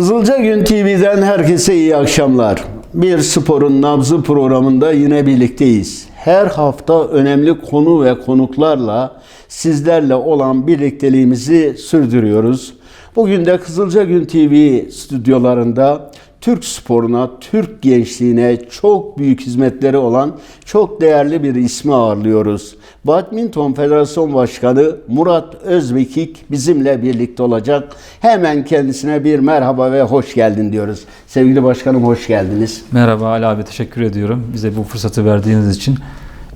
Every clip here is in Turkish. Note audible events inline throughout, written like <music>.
Kızılca Gün TV'den herkese iyi akşamlar. Bir sporun nabzı programında yine birlikteyiz. Her hafta önemli konu ve konuklarla sizlerle olan birlikteliğimizi sürdürüyoruz. Bugün de Kızılca Gün TV stüdyolarında Türk sporuna, Türk gençliğine çok büyük hizmetleri olan çok değerli bir ismi ağırlıyoruz. Badminton Federasyon Başkanı Murat Özmekik bizimle birlikte olacak. Hemen kendisine bir merhaba ve hoş geldin diyoruz. Sevgili başkanım hoş geldiniz. Merhaba Ali abi teşekkür ediyorum. Bize bu fırsatı verdiğiniz için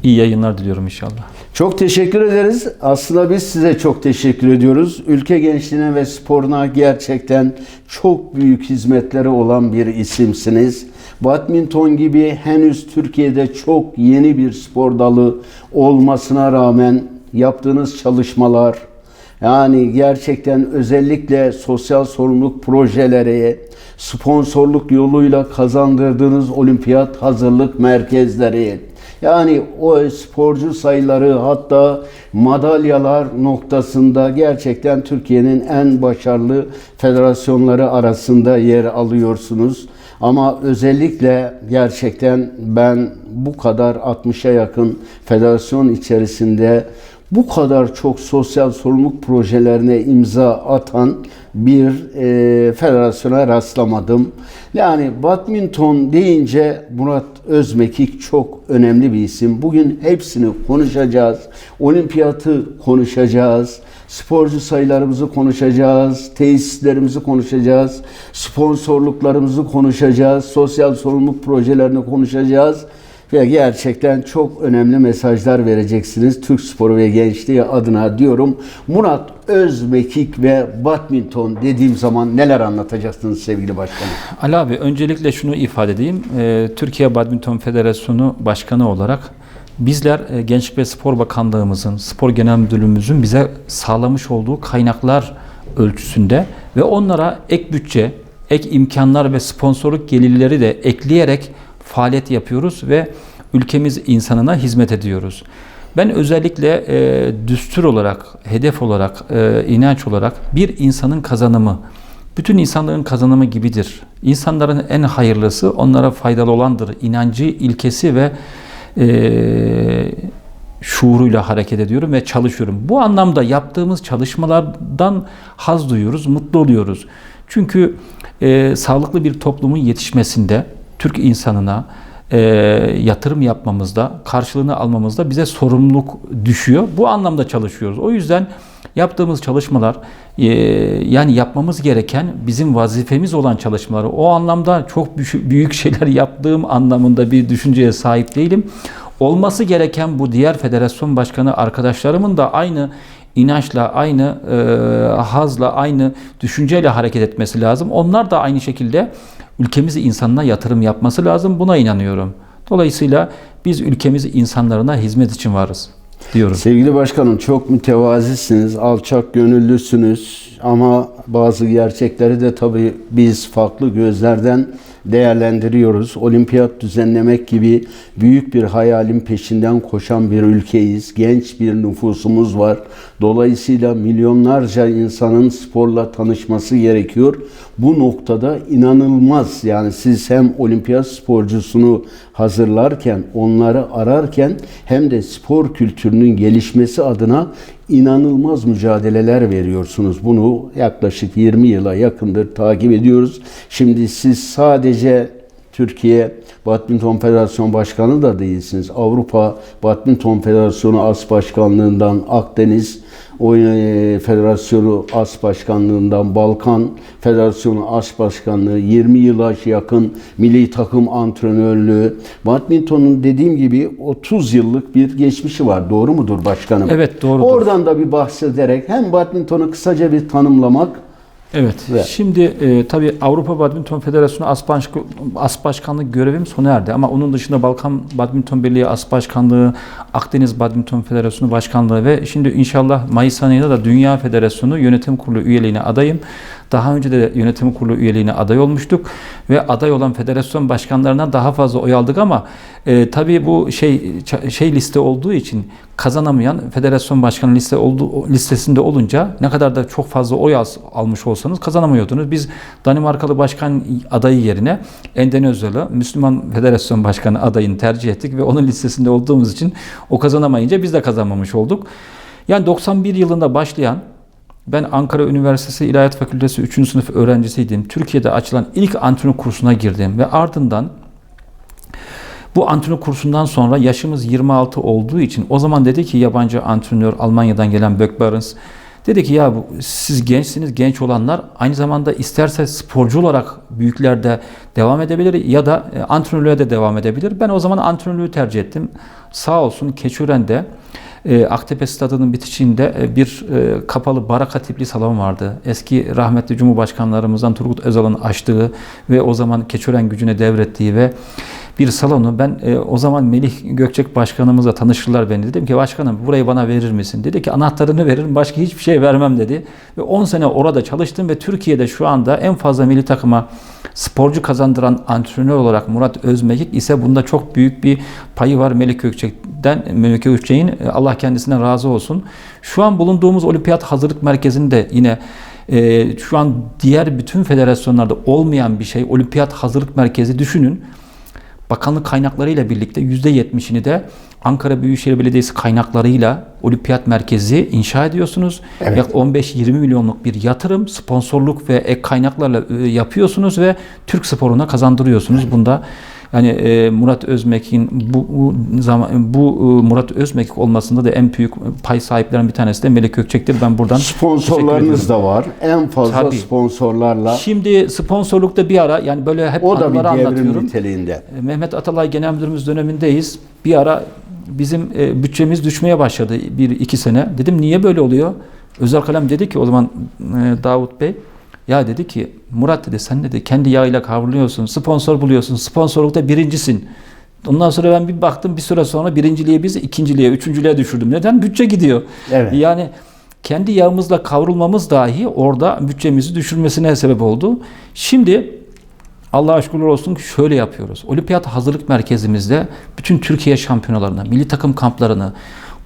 iyi yayınlar diliyorum inşallah. Çok teşekkür ederiz. Aslında biz size çok teşekkür ediyoruz. Ülke gençliğine ve sporuna gerçekten çok büyük hizmetleri olan bir isimsiniz. Badminton gibi henüz Türkiye'de çok yeni bir spor dalı olmasına rağmen yaptığınız çalışmalar, yani gerçekten özellikle sosyal sorumluluk projeleri, sponsorluk yoluyla kazandırdığınız olimpiyat hazırlık merkezleri, yani o sporcu sayıları hatta madalyalar noktasında gerçekten Türkiye'nin en başarılı federasyonları arasında yer alıyorsunuz. Ama özellikle gerçekten ben bu kadar 60'a yakın federasyon içerisinde bu kadar çok sosyal sorumluluk projelerine imza atan bir e, federasyona rastlamadım. Yani badminton deyince Murat Özmekik çok önemli bir isim. Bugün hepsini konuşacağız. Olimpiyatı konuşacağız. Sporcu sayılarımızı konuşacağız. Tesislerimizi konuşacağız. Sponsorluklarımızı konuşacağız. Sosyal sorumluluk projelerini konuşacağız ve gerçekten çok önemli mesajlar vereceksiniz Türk sporu ve gençliği adına diyorum. Murat Özmekik ve badminton dediğim zaman neler anlatacaksınız sevgili başkanım? Ali abi öncelikle şunu ifade edeyim. Ee, Türkiye Badminton Federasyonu Başkanı olarak bizler e, Gençlik ve Spor Bakanlığımızın, Spor Genel Müdürlüğümüzün bize sağlamış olduğu kaynaklar ölçüsünde ve onlara ek bütçe, ek imkanlar ve sponsorluk gelirleri de ekleyerek faaliyet yapıyoruz ve ülkemiz insanına hizmet ediyoruz. Ben özellikle e, düstur olarak, hedef olarak, e, inanç olarak bir insanın kazanımı, bütün insanların kazanımı gibidir. İnsanların en hayırlısı onlara faydalı olandır. İnancı, ilkesi ve e, şuuruyla hareket ediyorum ve çalışıyorum. Bu anlamda yaptığımız çalışmalardan haz duyuyoruz, mutlu oluyoruz. Çünkü e, sağlıklı bir toplumun yetişmesinde Türk insanına e, yatırım yapmamızda, karşılığını almamızda bize sorumluluk düşüyor. Bu anlamda çalışıyoruz. O yüzden yaptığımız çalışmalar e, yani yapmamız gereken bizim vazifemiz olan çalışmaları o anlamda çok büyük şeyler yaptığım anlamında bir düşünceye sahip değilim. Olması gereken bu diğer federasyon başkanı arkadaşlarımın da aynı inançla, aynı e, hazla, aynı düşünceyle hareket etmesi lazım. Onlar da aynı şekilde ülkemizi insanına yatırım yapması lazım. Buna inanıyorum. Dolayısıyla biz ülkemizi insanlarına hizmet için varız diyorum. Sevgili başkanım çok mütevazisiniz, alçak gönüllüsünüz ama bazı gerçekleri de tabii biz farklı gözlerden değerlendiriyoruz. Olimpiyat düzenlemek gibi büyük bir hayalin peşinden koşan bir ülkeyiz. Genç bir nüfusumuz var. Dolayısıyla milyonlarca insanın sporla tanışması gerekiyor. Bu noktada inanılmaz yani siz hem olimpiyat sporcusunu hazırlarken, onları ararken hem de spor kültürünün gelişmesi adına inanılmaz mücadeleler veriyorsunuz. Bunu yaklaşık 20 yıla yakındır takip ediyoruz. Şimdi siz sadece Türkiye Badminton Federasyonu Başkanı da değilsiniz. Avrupa Badminton Federasyonu As Başkanlığından Akdeniz Oyun Federasyonu As Başkanlığından Balkan Federasyonu As Başkanlığı 20 yıla yakın milli takım antrenörlüğü Badminton'un dediğim gibi 30 yıllık bir geçmişi var. Doğru mudur başkanım? Evet doğrudur. Oradan da bir bahsederek hem badmintonu kısaca bir tanımlamak Evet. Ve- Şimdi e, tabii Avrupa Badminton Federasyonu As, Baş, As Başkanlığı görevim sona erdi ama onun dışında Balkan Badminton Birliği As Başkanlığı, Akdeniz Badminton Federasyonu Başkanlığı ve şimdi inşallah Mayıs ayında da Dünya Federasyonu Yönetim Kurulu üyeliğine adayım. Daha önce de yönetim kurulu üyeliğine aday olmuştuk ve aday olan federasyon başkanlarından daha fazla oy aldık ama e, tabii bu şey şey liste olduğu için kazanamayan federasyon başkanı liste olduğu listesinde olunca ne kadar da çok fazla oy az- almış olsanız kazanamıyordunuz. Biz Danimarkalı başkan adayı yerine Endonezyalı Müslüman Federasyon Başkanı adayını tercih ettik ve onun listesinde olduğumuz için o kazanamayınca biz de kazanmamış olduk. Yani 91 yılında başlayan ben Ankara Üniversitesi İlahiyat Fakültesi 3. sınıf öğrencisiydim. Türkiye'de açılan ilk antrenör kursuna girdim ve ardından bu antrenör kursundan sonra yaşımız 26 olduğu için o zaman dedi ki yabancı antrenör Almanya'dan gelen Bök Barnes dedi ki ya siz gençsiniz genç olanlar aynı zamanda isterse sporcu olarak büyüklerde devam edebilir ya da e, antrenörlüğe de devam edebilir. Ben o zaman antrenörlüğü tercih ettim. Sağ olsun Keçiören'de e, Aktepe Stadı'nın bitişiğinde e, bir e, kapalı barak hatipli salon vardı. Eski rahmetli Cumhurbaşkanlarımızdan Turgut Özal'ın açtığı ve o zaman Keçiören gücüne devrettiği ve bir salonu ben e, o zaman Melih Gökçek başkanımızla tanıştılar beni. Dedim ki başkanım burayı bana verir misin? Dedi ki anahtarını veririm başka hiçbir şey vermem dedi. Ve 10 sene orada çalıştım ve Türkiye'de şu anda en fazla milli takıma sporcu kazandıran antrenör olarak Murat Özmekik ise bunda çok büyük bir payı var Melih Gökçek'ten. Melih Gökçek'in e, Allah kendisine razı olsun. Şu an bulunduğumuz olimpiyat hazırlık merkezinde yine e, şu an diğer bütün federasyonlarda olmayan bir şey olimpiyat hazırlık merkezi düşünün bakanlık kaynaklarıyla birlikte %70'ini de Ankara Büyükşehir Belediyesi kaynaklarıyla olimpiyat merkezi inşa ediyorsunuz. Evet. Yaklaşık 15-20 milyonluk bir yatırım, sponsorluk ve ek kaynaklarla e, yapıyorsunuz ve Türk sporuna kazandırıyorsunuz. Bunda yani e, Murat Özmek'in bu, bu zaman bu e, Murat Özmek olmasında da en büyük pay sahiplerinden bir tanesi de Melek Gökçek'tir. Ben buradan Sponsorlarınız da var. En fazla Tabii. sponsorlarla. Şimdi sponsorlukta bir ara yani böyle hep O da bir anlatıyorum. niteliğinde. E, Mehmet Atalay Genel Müdürümüz dönemindeyiz. Bir ara bizim e, bütçemiz düşmeye başladı bir iki sene. Dedim niye böyle oluyor? Özel Kalem dedi ki o zaman e, Davut Bey ya dedi ki Murat dedi sen dedi kendi yağıyla kavruluyorsun, sponsor buluyorsun, sponsorlukta birincisin. Ondan sonra ben bir baktım bir süre sonra birinciliğe biz ikinciliğe, üçüncülüğe düşürdüm. Neden? Bütçe gidiyor. Evet. Yani kendi yağımızla kavrulmamız dahi orada bütçemizi düşürmesine sebep oldu. Şimdi Allah'a şükürler olsun ki şöyle yapıyoruz. Olimpiyat hazırlık merkezimizde bütün Türkiye şampiyonalarını, milli takım kamplarını,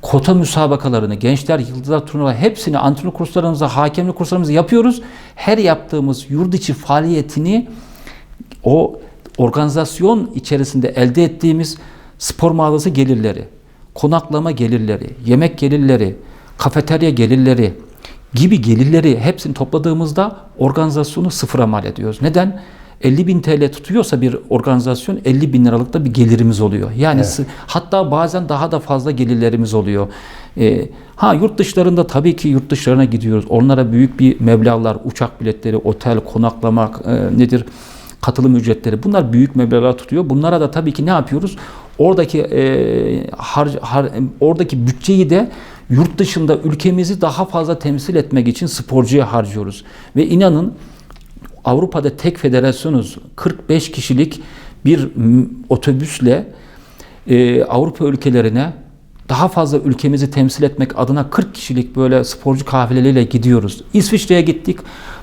kota müsabakalarını, gençler, yıldızlar turnuvaları hepsini antrenör kurslarımızı, hakemlik kurslarımızı yapıyoruz. Her yaptığımız yurt içi faaliyetini o organizasyon içerisinde elde ettiğimiz spor mağazası gelirleri, konaklama gelirleri, yemek gelirleri, kafeterya gelirleri gibi gelirleri hepsini topladığımızda organizasyonu sıfıra mal ediyoruz. Neden? 50 bin TL tutuyorsa bir organizasyon 50 bin liralık da bir gelirimiz oluyor. Yani sı- hatta bazen daha da fazla gelirlerimiz oluyor. Ee, ha yurt dışlarında tabii ki yurt dışlarına gidiyoruz. Onlara büyük bir meblağlar, uçak biletleri, otel, konaklama e, nedir? katılım ücretleri bunlar büyük meblağlar tutuyor. Bunlara da tabii ki ne yapıyoruz? Oradaki e, har, har- oradaki bütçeyi de yurt dışında ülkemizi daha fazla temsil etmek için sporcuya harcıyoruz. Ve inanın Avrupa'da tek federasyonuz. 45 kişilik bir otobüsle e, Avrupa ülkelerine daha fazla ülkemizi temsil etmek adına 40 kişilik böyle sporcu kafileleriyle gidiyoruz. İsviçre'ye gittik.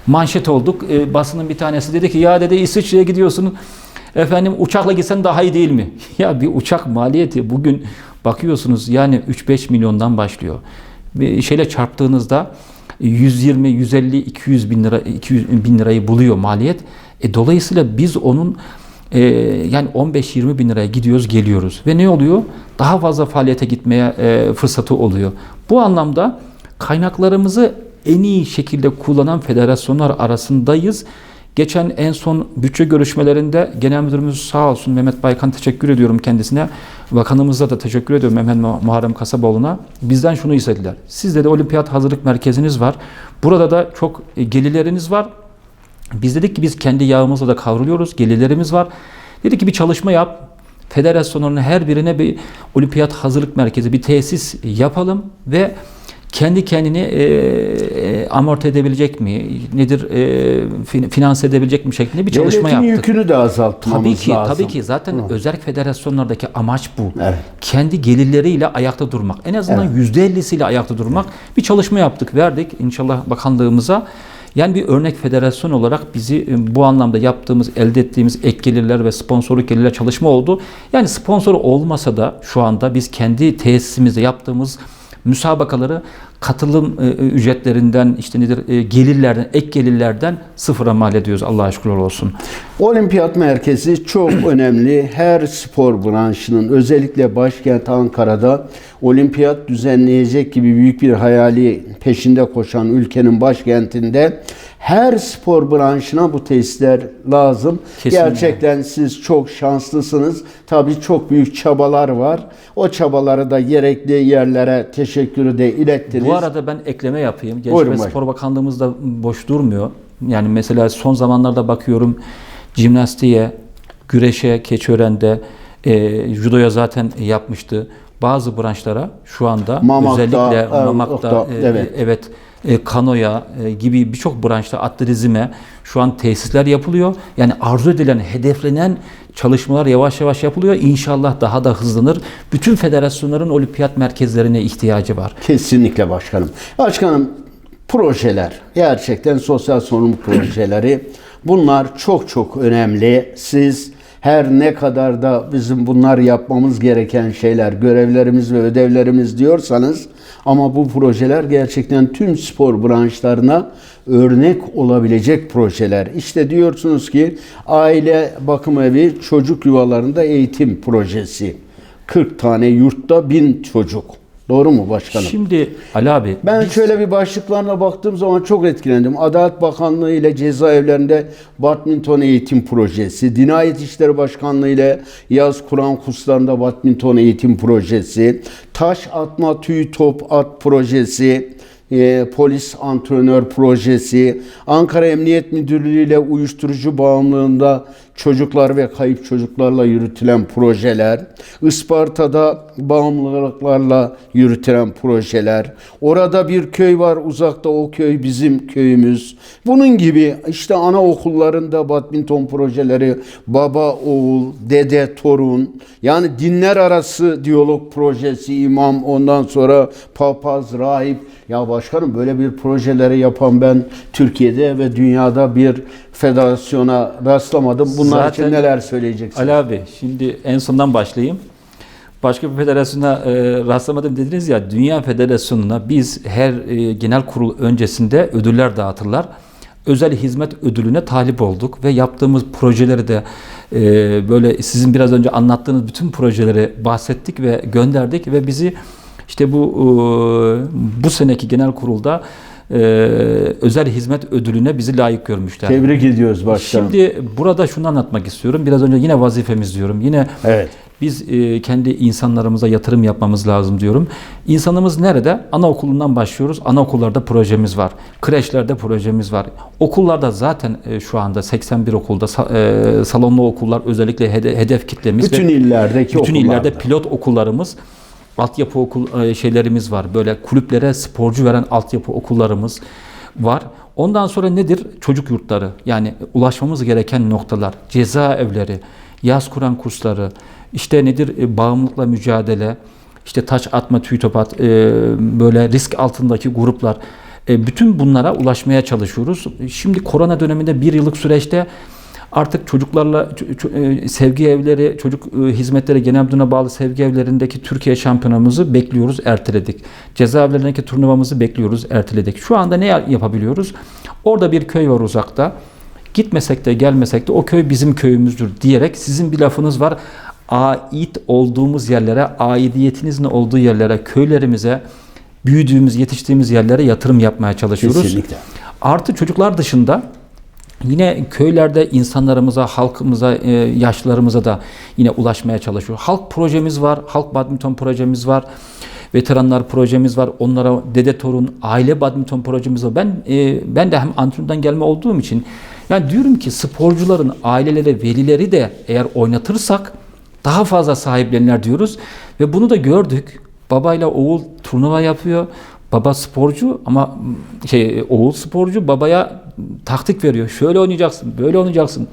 Manşet olduk. E, basının bir tanesi dedi ki ya dedi İsviçre'ye gidiyorsun. Efendim uçakla gitsen daha iyi değil mi? <laughs> ya bir uçak maliyeti bugün bakıyorsunuz yani 3-5 milyondan başlıyor. Bir şeyle çarptığınızda 120, 150, 200 bin lira 200 bin lirayı buluyor maliyet. E, dolayısıyla biz onun e, yani 15-20 bin liraya gidiyoruz geliyoruz ve ne oluyor? Daha fazla faaliyete gitmeye e, fırsatı oluyor. Bu anlamda kaynaklarımızı en iyi şekilde kullanan federasyonlar arasındayız. Geçen en son bütçe görüşmelerinde genel müdürümüz sağ olsun Mehmet Baykan teşekkür ediyorum kendisine. Bakanımıza da teşekkür ediyorum Mehmet Mu- Muharrem Kasaboğlu'na. Bizden şunu istediler. Sizde de olimpiyat hazırlık merkeziniz var. Burada da çok e, gelirleriniz var. Biz dedik ki biz kendi yağımızla da kavruluyoruz. Gelirlerimiz var. Dedik ki bir çalışma yap. Federasyonların her birine bir olimpiyat hazırlık merkezi, bir tesis yapalım ve kendi kendini e, e, amorti edebilecek mi, nedir e, fin- finanse edebilecek mi şeklinde bir çalışma Devletin yaptık. yükünü de azaltmamız Tabii ki, lazım. tabii ki zaten özel federasyonlardaki amaç bu. Evet. Kendi gelirleriyle ayakta durmak. En azından yüzde 50'siyle ayakta durmak. Bir çalışma yaptık, verdik inşallah bakanlığımıza. Yani bir örnek federasyon olarak bizi e, bu anlamda yaptığımız, elde ettiğimiz ek gelirler ve sponsorluk gelirler çalışma oldu. Yani sponsor olmasa da şu anda biz kendi tesisimizde yaptığımız müsabakaları katılım e, ücretlerinden işte nedir e, gelirlerden ek gelirlerden sıfıra mal ediyoruz Allah'a şükürler olsun. Olimpiyat merkezi çok <clears throat> önemli. Her spor branşının özellikle başkent Ankara'da olimpiyat düzenleyecek gibi büyük bir hayali peşinde koşan ülkenin başkentinde her spor branşına bu tesisler lazım. Kesinlikle. Gerçekten siz çok şanslısınız. Tabii çok büyük çabalar var. O çabaları da gerekli yerlere teşekkürü de ilettiniz. Bu arada ben ekleme yapayım. Gençlik Buyurun ve. Spor Bakanlığımız da boş durmuyor. Yani mesela son zamanlarda bakıyorum jimnastiğe, güreşe, keçiören'de, e, judoya zaten yapmıştı. Bazı branşlara şu anda Mamak'ta, özellikle Mamak'ta, e, evet. evet e, kanoya e, gibi birçok branşta atletizme şu an tesisler yapılıyor. Yani arzu edilen, hedeflenen çalışmalar yavaş yavaş yapılıyor. İnşallah daha da hızlanır. Bütün federasyonların olimpiyat merkezlerine ihtiyacı var. Kesinlikle başkanım. Başkanım projeler, gerçekten sosyal sorumluluk <clears throat> projeleri bunlar çok çok önemli. Siz her ne kadar da bizim bunlar yapmamız gereken şeyler, görevlerimiz ve ödevlerimiz diyorsanız ama bu projeler gerçekten tüm spor branşlarına örnek olabilecek projeler. İşte diyorsunuz ki aile bakım evi çocuk yuvalarında eğitim projesi. 40 tane yurtta 1000 çocuk. Doğru mu başkanım? Şimdi Ali abi Ben biz- şöyle bir başlıklarına baktığım zaman çok etkilendim. Adalet Bakanlığı ile cezaevlerinde badminton eğitim projesi, Dinayet İşleri Başkanlığı ile yaz Kur'an kurslarında badminton eğitim projesi, taş atma tüy top at projesi, e, polis antrenör projesi, Ankara Emniyet Müdürlüğü ile uyuşturucu bağımlılığında çocuklar ve kayıp çocuklarla yürütülen projeler, Isparta'da bağımlılıklarla yürütülen projeler, orada bir köy var uzakta o köy bizim köyümüz. Bunun gibi işte anaokullarında badminton projeleri, baba oğul, dede torun, yani dinler arası diyalog projesi, imam ondan sonra papaz, rahip. Ya başkanım böyle bir projeleri yapan ben Türkiye'de ve dünyada bir federasyona rastlamadım. Bunlar Zaten- için neler söyleyeceksiniz? Ali abi şimdi en sondan başlayayım. Başka bir federasyona e, rastlamadım dediniz ya Dünya Federasyonu'na biz her e, genel kurul öncesinde ödüller dağıtırlar. Özel hizmet ödülüne talip olduk ve yaptığımız projeleri de e, böyle sizin biraz önce anlattığınız bütün projeleri bahsettik ve gönderdik ve bizi işte bu e, bu seneki genel kurulda e, özel hizmet ödülüne bizi layık görmüşler. Tebrik ediyoruz başkanım. Şimdi burada şunu anlatmak istiyorum. Biraz önce yine vazifemiz diyorum. Yine Evet. biz e, kendi insanlarımıza yatırım yapmamız lazım diyorum. İnsanımız nerede? Anaokulundan başlıyoruz. Anaokullarda projemiz var. Kreşlerde projemiz var. Okullarda zaten e, şu anda 81 okulda e, salonlu okullar özellikle hede- hedef kitlemiz Bütün illerdeki bütün okullarda. illerde pilot okullarımız altyapı okul e, şeylerimiz var. Böyle kulüplere sporcu veren altyapı okullarımız var. Ondan sonra nedir? Çocuk yurtları. Yani ulaşmamız gereken noktalar. Cezaevleri, yaz Kur'an kursları, işte nedir? E, Bağımlılıkla mücadele, işte taş atma, tüy top at, e, böyle risk altındaki gruplar. Bütün bunlara ulaşmaya çalışıyoruz. Şimdi korona döneminde bir yıllık süreçte Artık çocuklarla e, sevgi evleri, çocuk e, hizmetleri genel müdürlüğüne bağlı sevgi evlerindeki Türkiye şampiyonamızı bekliyoruz, erteledik. Cezaevlerindeki turnuvamızı bekliyoruz, erteledik. Şu anda ne yapabiliyoruz? Orada bir köy var uzakta. Gitmesek de gelmesek de o köy bizim köyümüzdür diyerek sizin bir lafınız var. Ait olduğumuz yerlere, aidiyetinizin olduğu yerlere, köylerimize, büyüdüğümüz, yetiştiğimiz yerlere yatırım yapmaya çalışıyoruz. Kesinlikle. Artı çocuklar dışında yine köylerde insanlarımıza, halkımıza, e, yaşlılarımıza da yine ulaşmaya çalışıyor. Halk projemiz var, halk badminton projemiz var. Veteranlar projemiz var. Onlara dede torun, aile badminton projemiz var. Ben e, ben de hem antrenörden gelme olduğum için yani diyorum ki sporcuların aileleri, velileri de eğer oynatırsak daha fazla sahiplenirler diyoruz ve bunu da gördük. Babayla oğul turnuva yapıyor. Baba sporcu ama şey oğul sporcu babaya taktik veriyor. Şöyle oynayacaksın, böyle oynayacaksın.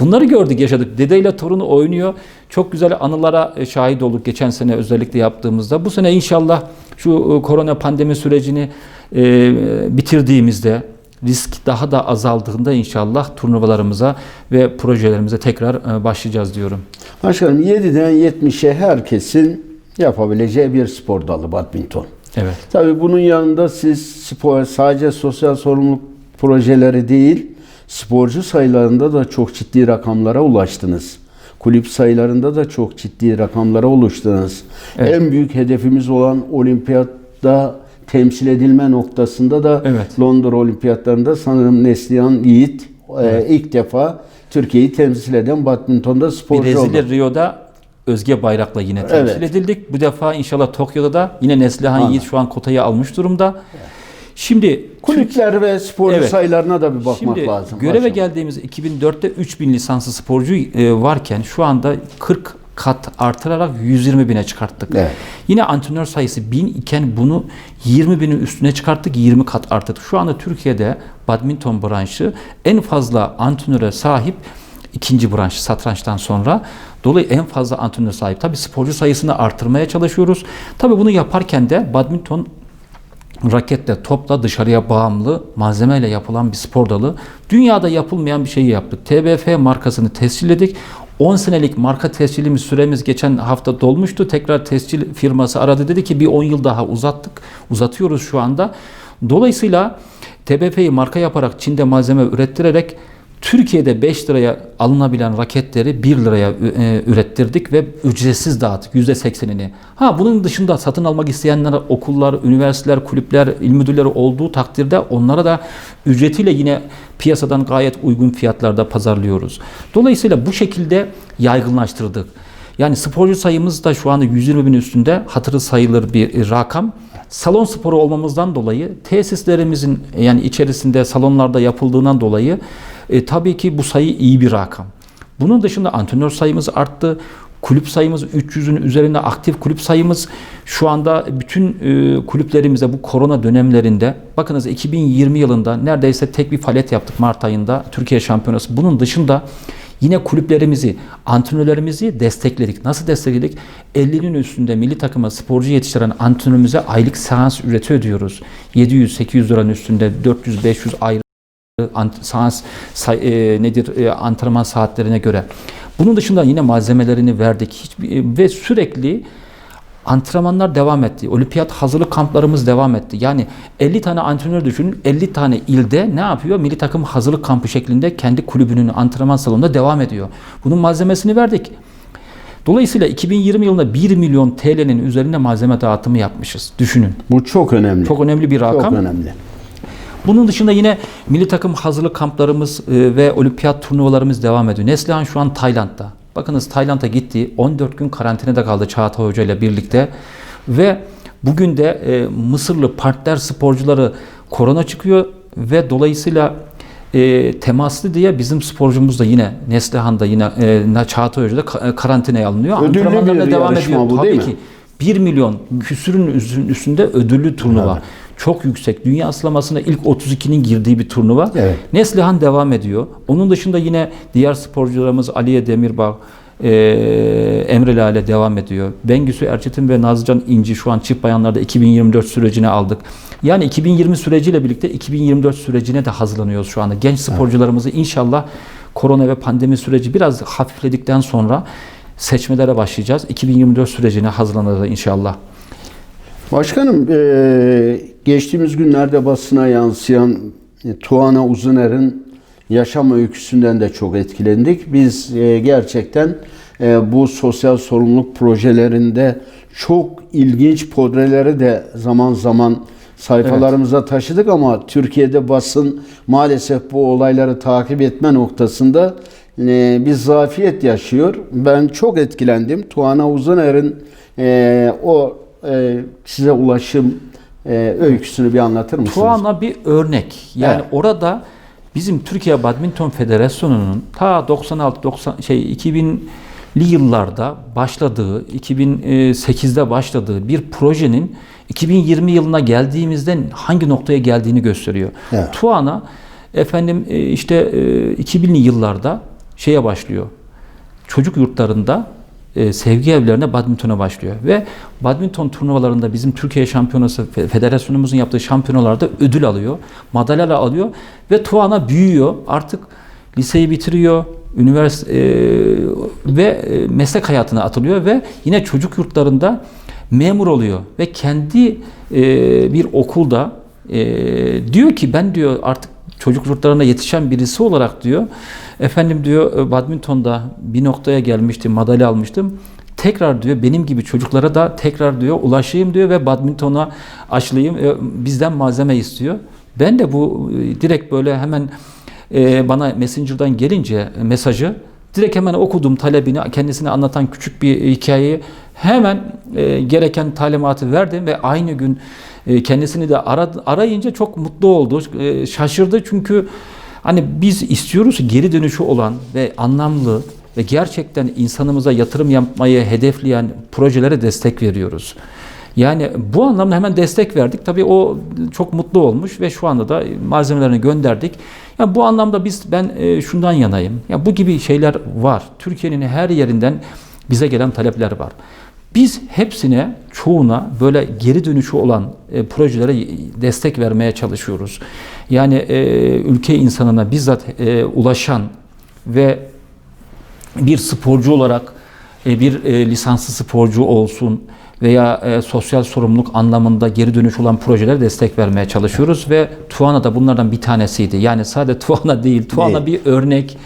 Bunları gördük, yaşadık. Dedeyle torunu oynuyor. Çok güzel anılara e, şahit olduk geçen sene özellikle yaptığımızda. Bu sene inşallah şu e, korona pandemi sürecini e, bitirdiğimizde risk daha da azaldığında inşallah turnuvalarımıza ve projelerimize tekrar başlayacağız diyorum. Başkanım 7'den 70'e herkesin yapabileceği bir spor dalı badminton. Evet. Tabii bunun yanında siz spor sadece sosyal sorumluluk projeleri değil, sporcu sayılarında da çok ciddi rakamlara ulaştınız. Kulüp sayılarında da çok ciddi rakamlara ulaştınız. Evet. En büyük hedefimiz olan olimpiyatta temsil edilme noktasında da Evet. Londra Olimpiyatlarında sanırım Neslihan Yiğit e, ilk defa Türkiye'yi temsil eden badmintonda sporcu oldu. Brezilya Rio'da Özge Bayrak'la yine temsil Evet. edildik. Bu defa inşallah Tokyo'da da yine Neslihan Anladım. Yiğit şu an kotayı almış durumda. Şimdi Kulüpler ve sporcu Evet. sayılarına da bir bakmak Şimdi lazım. göreve Başkanım. geldiğimiz 2004'te 3000 lisanslı sporcu e, varken şu anda 40 kat artırarak 120 bine çıkarttık. Evet. Yine antrenör sayısı 1000 iken bunu 20 binin üstüne çıkarttık 20 kat arttırdık. Şu anda Türkiye'de badminton branşı en fazla antrenöre sahip ikinci branş satrançtan sonra. Dolayı en fazla antrenör sahip. Tabii sporcu sayısını artırmaya çalışıyoruz. Tabii bunu yaparken de badminton raketle, topla dışarıya bağımlı malzemeyle yapılan bir spor dalı. Dünyada yapılmayan bir şeyi yaptık. TBF markasını tescilledik. 10 senelik marka tescilimiz süremiz geçen hafta dolmuştu. Tekrar tescil firması aradı dedi ki bir 10 yıl daha uzattık. Uzatıyoruz şu anda. Dolayısıyla TBF'yi marka yaparak Çin'de malzeme ürettirerek Türkiye'de 5 liraya alınabilen raketleri 1 liraya e, ürettirdik ve ücretsiz dağıttık %80'ini. Ha bunun dışında satın almak isteyenler okullar, üniversiteler, kulüpler, il müdürleri olduğu takdirde onlara da ücretiyle yine piyasadan gayet uygun fiyatlarda pazarlıyoruz. Dolayısıyla bu şekilde yaygınlaştırdık. Yani sporcu sayımız da şu anda 120 bin üstünde hatırı sayılır bir rakam. Salon sporu olmamızdan dolayı tesislerimizin yani içerisinde salonlarda yapıldığından dolayı e, tabii ki bu sayı iyi bir rakam. Bunun dışında antrenör sayımız arttı. Kulüp sayımız 300'ün üzerinde aktif kulüp sayımız şu anda bütün e, kulüplerimizde bu korona dönemlerinde bakınız 2020 yılında neredeyse tek bir faaliyet yaptık Mart ayında Türkiye Şampiyonası. Bunun dışında Yine kulüplerimizi, antrenörlerimizi destekledik. Nasıl destekledik? 50'nin üstünde milli takıma sporcu yetiştiren antrenörümüze aylık seans ücreti ödüyoruz. 700-800 liranın üstünde 400-500 ayrı say- e, nedir e, antrenman saatlerine göre. Bunun dışında yine malzemelerini verdik. Hiçbir, e, ve sürekli antrenmanlar devam etti. Olimpiyat hazırlık kamplarımız devam etti. Yani 50 tane antrenör düşünün. 50 tane ilde ne yapıyor? Milli takım hazırlık kampı şeklinde kendi kulübünün antrenman salonunda devam ediyor. Bunun malzemesini verdik. Dolayısıyla 2020 yılında 1 milyon TL'nin üzerine malzeme dağıtımı yapmışız. Düşünün. Bu çok önemli. Çok önemli bir rakam. Çok önemli. Bunun dışında yine milli takım hazırlık kamplarımız e, ve olimpiyat turnuvalarımız devam ediyor. Neslihan şu an Tayland'da. Bakınız Tayland'a gitti. 14 gün karantinada kaldı Çağatay Hoca ile birlikte. Ve bugün de e, Mısırlı partner sporcuları korona çıkıyor ve dolayısıyla e, temaslı diye bizim sporcumuz da yine Neslihan'da yine e, Çağatay Hoca da e, karantinaya alınıyor. Ödüllü Antrenmanlarına devam ediyor. bu, Tabii değil mi? ki. 1 milyon küsürün üstün- üstünde ödüllü turnuva. Evet. Çok yüksek. Dünya sıralamasında ilk 32'nin girdiği bir turnuva. Evet. Neslihan devam ediyor. Onun dışında yine diğer sporcularımız Aliye Demirbağ, e, Emre Lale devam ediyor. Bengüsü Erçetin ve Nazlıcan İnci şu an çift bayanlarda 2024 sürecine aldık. Yani 2020 süreciyle birlikte 2024 sürecine de hazırlanıyoruz şu anda. Genç sporcularımızı inşallah korona ve pandemi süreci biraz hafifledikten sonra seçmelere başlayacağız. 2024 sürecine hazırlanacağız inşallah. Başkanım e, geçtiğimiz günlerde basına yansıyan e, Tuana Uzuner'in yaşam öyküsünden de çok etkilendik. Biz e, gerçekten e, bu sosyal sorumluluk projelerinde çok ilginç podreleri de zaman zaman sayfalarımıza taşıdık ama Türkiye'de basın maalesef bu olayları takip etme noktasında bir zafiyet yaşıyor. Ben çok etkilendim. Tuana Uzuner'in o size ulaşım e, öyküsünü bir anlatır mısınız? Tuana bir örnek. Yani Evet. orada bizim Türkiye Badminton Federasyonu'nun ta 96 90 şey 2000'li yıllarda başladığı, 2008'de başladığı bir projenin 2020 yılına geldiğimizde hangi noktaya geldiğini gösteriyor. Evet. Tuana efendim e, işte e, 2000'li yıllarda şeye başlıyor. Çocuk yurtlarında e, sevgi evlerine badmintona başlıyor. Ve badminton turnuvalarında bizim Türkiye şampiyonası, fe- federasyonumuzun yaptığı şampiyonalarda ödül alıyor. Madalyalar alıyor ve Tuana büyüyor. Artık liseyi bitiriyor, üniversite e, ve e, meslek hayatına atılıyor ve yine çocuk yurtlarında memur oluyor ve kendi bir okulda diyor ki ben diyor artık çocuk yurtlarına yetişen birisi olarak diyor efendim diyor e, badmintonda bir noktaya gelmiştim madalya almıştım. Tekrar diyor benim gibi çocuklara da tekrar diyor ulaşayım diyor ve badmintona aşılayayım E, bizden malzeme istiyor. Ben de bu e, direkt böyle hemen bana Messenger'dan gelince mesajı direkt hemen okudum talebini kendisine anlatan küçük bir hikayeyi. Hemen e, gereken talimatı verdim ve aynı gün e, kendisini de aradı, arayınca çok mutlu oldu. E, şaşırdı çünkü hani biz istiyoruz geri dönüşü olan ve anlamlı ve gerçekten insanımıza yatırım yapmayı hedefleyen projelere destek veriyoruz. Yani bu anlamda hemen destek verdik. Tabii o çok mutlu olmuş ve şu anda da malzemelerini gönderdik. Ya bu anlamda biz ben e, şundan yanayım. Ya bu gibi şeyler var. Türkiye'nin her yerinden bize gelen talepler var. Biz hepsine, çoğuna böyle geri dönüşü olan e, projelere destek vermeye çalışıyoruz. Yani e, ülke insanına bizzat e, ulaşan ve bir sporcu olarak e, bir e, lisanslı sporcu olsun veya e, sosyal sorumluluk anlamında geri dönüş olan projelere destek vermeye çalışıyoruz ve Tuana da bunlardan bir tanesiydi. Yani sadece <laughs> Tuana değil, Tuana bir örnek.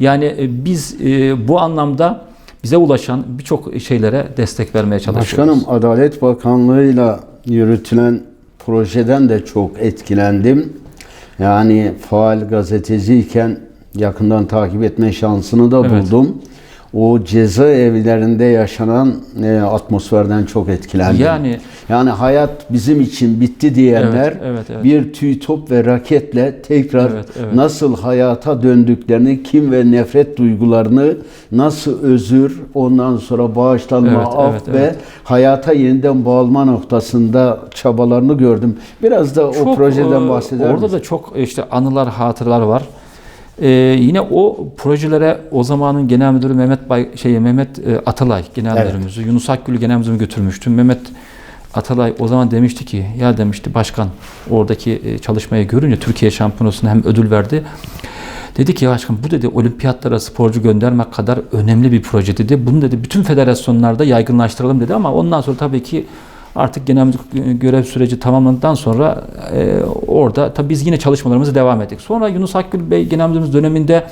Yani e, biz e, bu anlamda bize ulaşan birçok şeylere destek vermeye çalışıyoruz. Başkanım Adalet Bakanlığı'yla yürütülen projeden de çok etkilendim. Yani faal gazeteciyken yakından takip etme şansını da Evet. buldum. O cezaevlerinde yaşanan e, atmosferden çok etkilendim. Yani Yani hayat bizim için bitti diyenler Evet, evet, evet. bir tüy top ve raketle tekrar Evet, evet. nasıl hayata döndüklerini, kim ve nefret duygularını nasıl özür, ondan sonra bağışlanma, Evet, af evet, ve evet. hayata yeniden bağlama noktasında çabalarını gördüm. Biraz da o çok, projeden e, bahseder Orada misin? da çok işte anılar, hatıralar var. Ee, yine o projelere o zamanın genel müdürü Mehmet Bay, şey Mehmet e, Atalay genel Evet. müdürümüzü, Yunus Akgül genel müdürümü götürmüştüm. Mehmet Atalay o zaman demişti ki ya demişti başkan oradaki e, çalışmayı görünce Türkiye şampiyonasına hem ödül verdi. Dedi ki ya başkan bu dedi olimpiyatlara sporcu göndermek kadar önemli bir proje dedi. Bunu dedi bütün federasyonlarda yaygınlaştıralım dedi ama ondan sonra tabii ki artık genel görev süreci tamamlandıktan sonra e, orada tabii biz yine çalışmalarımızı devam ettik. Sonra Yunus Akgül Bey genel müdürümüz döneminde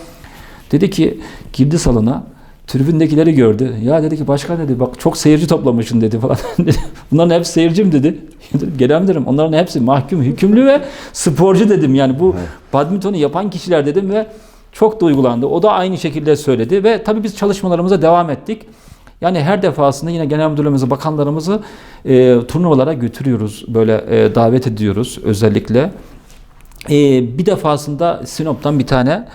dedi ki girdi salona tribündekileri gördü. Ya dedi ki başkan dedi bak çok seyirci toplamışsın dedi falan. <laughs> Dedi, Bunların hepsi seyircim dedi. <laughs> Dedim, Genel müdürüm onların hepsi mahkum, hükümlü ve sporcu dedim. Yani bu badmintonu yapan kişiler dedim ve çok duygulandı. O da aynı şekilde söyledi ve tabii biz çalışmalarımıza devam ettik. Yani her defasında yine genel müdürlüğümüzü, bakanlarımızı e, turnuvalara götürüyoruz. Böyle e, davet ediyoruz özellikle. E, bir defasında Sinop'tan bir tane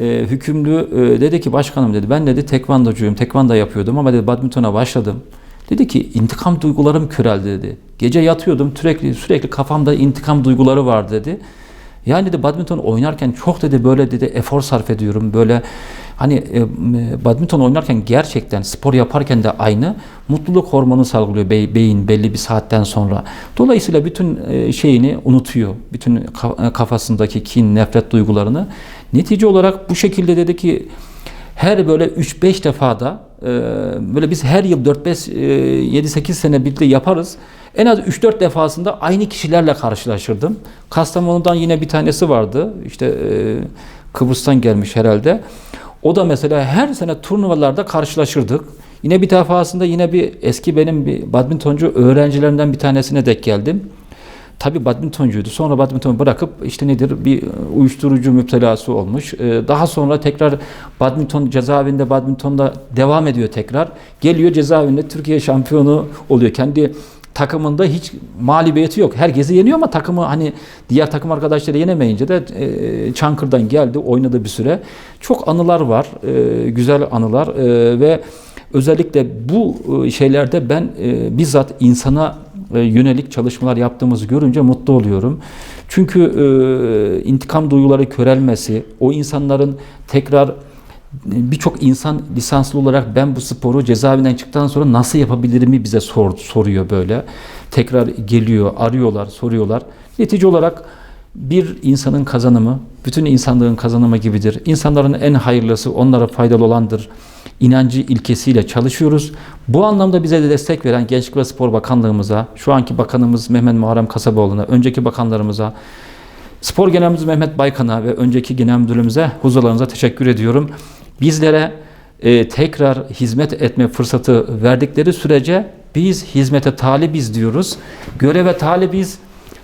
e, hükümlü e, dedi ki başkanım dedi ben dedi tekvandocuyum, tekvanda yapıyordum ama dedi badmintona başladım. Dedi ki intikam duygularım köreldi dedi. Gece yatıyordum sürekli sürekli kafamda intikam duyguları var dedi. Yani dedi badminton oynarken çok dedi böyle dedi efor sarf ediyorum. Böyle hani e, badminton oynarken gerçekten spor yaparken de aynı mutluluk hormonu salgılıyor bey- beyin belli bir saatten sonra. Dolayısıyla bütün e, şeyini unutuyor. Bütün e, kafasındaki kin, nefret duygularını. Netice olarak bu şekilde dedi ki her böyle 3-5 defada e, böyle biz her yıl 4-5 e, 7-8 sene birlikte yaparız. En az 3-4 defasında aynı kişilerle karşılaşırdım. Kastamonu'dan yine bir tanesi vardı. İşte e, Kıbrıs'tan gelmiş herhalde. O da mesela her sene turnuvalarda karşılaşırdık. Yine bir defasında yine bir eski benim bir badmintoncu öğrencilerimden bir tanesine denk geldim. Tabii badmintoncuydu. Sonra badmintonu bırakıp işte nedir bir uyuşturucu müptelası olmuş. Ee, Daha sonra tekrar badminton cezaevinde badmintonda devam ediyor tekrar. Geliyor cezaevinde Türkiye şampiyonu oluyor. Kendi takımında hiç mağlubiyeti yok. Herkesi yeniyor ama takımı hani diğer takım arkadaşları yenemeyince de e, Çankır'dan geldi oynadı bir süre. Çok anılar var. e, güzel anılar e, ve özellikle bu e, şeylerde ben e, bizzat insana e, yönelik çalışmalar yaptığımızı görünce mutlu oluyorum. Çünkü e, intikam duyguları körelmesi, o insanların tekrar birçok insan lisanslı olarak ben bu sporu cezaevinden çıktıktan sonra nasıl yapabilirimi bize sor, soruyor böyle. Tekrar geliyor, arıyorlar, soruyorlar. Netice olarak bir insanın kazanımı bütün insanlığın kazanımı gibidir. İnsanların en hayırlısı onlara faydalı olandır. İnancı ilkesiyle çalışıyoruz. Bu anlamda bize de destek veren Gençlik ve Spor Bakanlığımıza, şu anki bakanımız Mehmet Muharrem Kasaboğlu'na, önceki bakanlarımıza, Spor Genel Müdürü Mehmet Baykan'a ve önceki genel müdürümüze, huzurlarınıza teşekkür ediyorum. Bizlere e, tekrar hizmet etme fırsatı verdikleri sürece biz hizmete talibiz diyoruz. Göreve talibiz,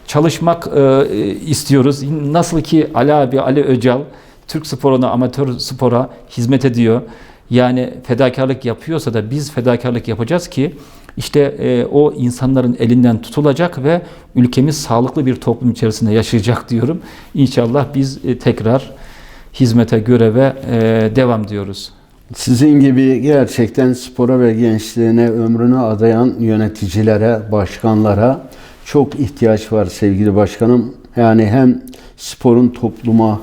çalışmak e, istiyoruz. Nasıl ki Ali abi, Ali Öcal Türk sporuna, amatör spora hizmet ediyor. Yani fedakarlık yapıyorsa da biz fedakarlık yapacağız ki işte e, o insanların elinden tutulacak ve ülkemiz sağlıklı bir toplum içerisinde yaşayacak diyorum. İnşallah biz e, tekrar hizmete, göreve e, devam diyoruz. Sizin gibi gerçekten spora ve gençliğine ömrünü adayan yöneticilere, başkanlara çok ihtiyaç var sevgili başkanım. Yani hem sporun topluma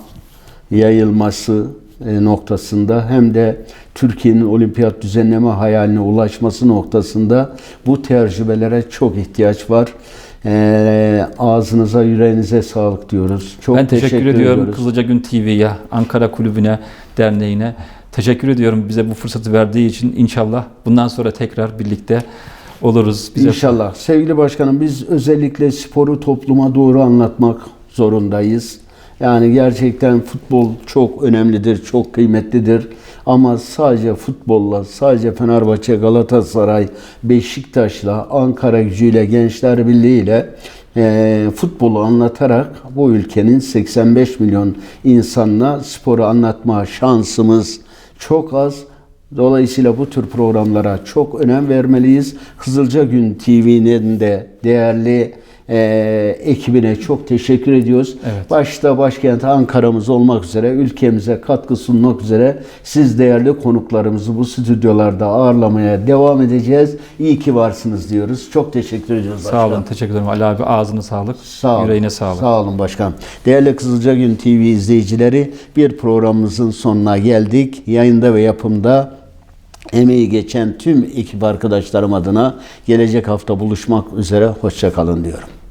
yayılması e, noktasında hem de Türkiye'nin olimpiyat düzenleme hayaline ulaşması noktasında bu tecrübelere çok ihtiyaç var. E, ağzınıza, yüreğinize sağlık diyoruz. Çok ben teşekkür, ediyorum ediyoruz. Kızılca Gün TV'ye, Ankara Kulübü'ne, derneğine. Teşekkür ediyorum bize bu fırsatı verdiği için. İnşallah bundan sonra tekrar birlikte oluruz. Bize İnşallah. Sevgili başkanım biz özellikle sporu topluma doğru anlatmak zorundayız. Yani gerçekten futbol çok önemlidir, çok kıymetlidir. Ama sadece futbolla, sadece Fenerbahçe, Galatasaray, Beşiktaş'la, Ankara gücüyle, Gençler Birliği ile e, futbolu anlatarak bu ülkenin 85 milyon insanına sporu anlatma şansımız çok az. Dolayısıyla bu tür programlara çok önem vermeliyiz. Kızılca Gün TV'nin de değerli e, ekibine çok teşekkür ediyoruz. Evet. Başta başkent Ankara'mız olmak üzere ülkemize katkı sunmak üzere siz değerli konuklarımızı bu stüdyolarda ağırlamaya devam edeceğiz. İyi ki varsınız diyoruz. Çok teşekkür ediyoruz. sağ başkanım. olun, teşekkür ederim. Ali abi ağzına sağlık, Sağ olun. yüreğine sağlık. Sağ olun başkan. Değerli Kızılca Gün TV izleyicileri bir programımızın sonuna geldik. Yayında ve yapımda emeği geçen tüm ekip arkadaşlarım adına gelecek hafta buluşmak üzere. Hoşçakalın diyorum.